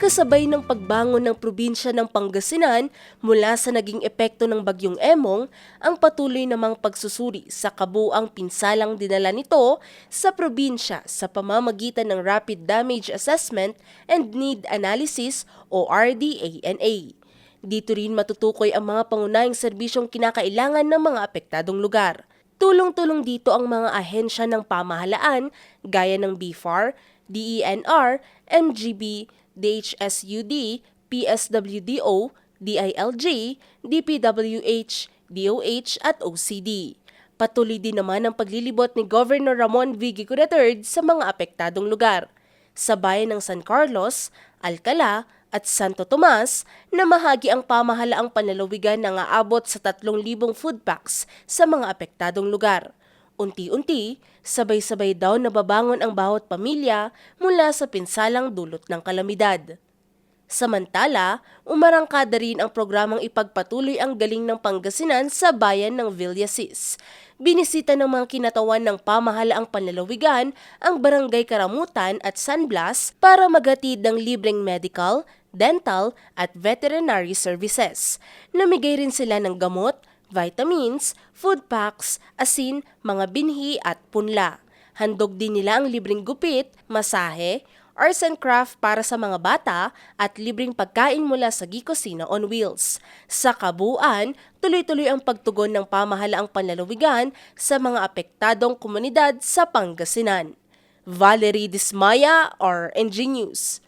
kasabay ng pagbangon ng probinsya ng Pangasinan mula sa naging epekto ng Bagyong Emong, ang patuloy namang pagsusuri sa kabuang pinsalang dinala nito sa probinsya sa pamamagitan ng Rapid Damage Assessment and Need Analysis o RDANA. Dito rin matutukoy ang mga pangunahing serbisyong kinakailangan ng mga apektadong lugar. Tulong-tulong dito ang mga ahensya ng pamahalaan gaya ng BFAR, DENR, MGB, DHSUD, PSWDO, DILG, DPWH, DOH at OCD. Patuloy din naman ang paglilibot ni Governor Ramon V. III sa mga apektadong lugar sa bayan ng San Carlos, Alcala at Santo Tomas na mahagi ang pamahalaang panlalawigan na aabot sa 3,000 food packs sa mga apektadong lugar. Unti-unti, sabay-sabay daw nababangon ang bawat pamilya mula sa pinsalang dulot ng kalamidad. Samantala, umarangkada rin ang programang ipagpatuloy ang galing ng Pangasinan sa bayan ng Villasis. Binisita ng mga kinatawan ng pamahalaang panlalawigan ang Barangay Karamutan at San Blas para maghatid ng libreng medical, dental at veterinary services. Namigay rin sila ng gamot, vitamins, food packs, asin, mga binhi at punla. Handog din nila ang libreng gupit, masahe, arts and craft para sa mga bata at libreng pagkain mula sa Gicosina on Wheels. Sa kabuuan, tuloy-tuloy ang pagtugon ng pamahalaang panlalawigan sa mga apektadong komunidad sa Pangasinan. Valerie Dismaya, RNG News.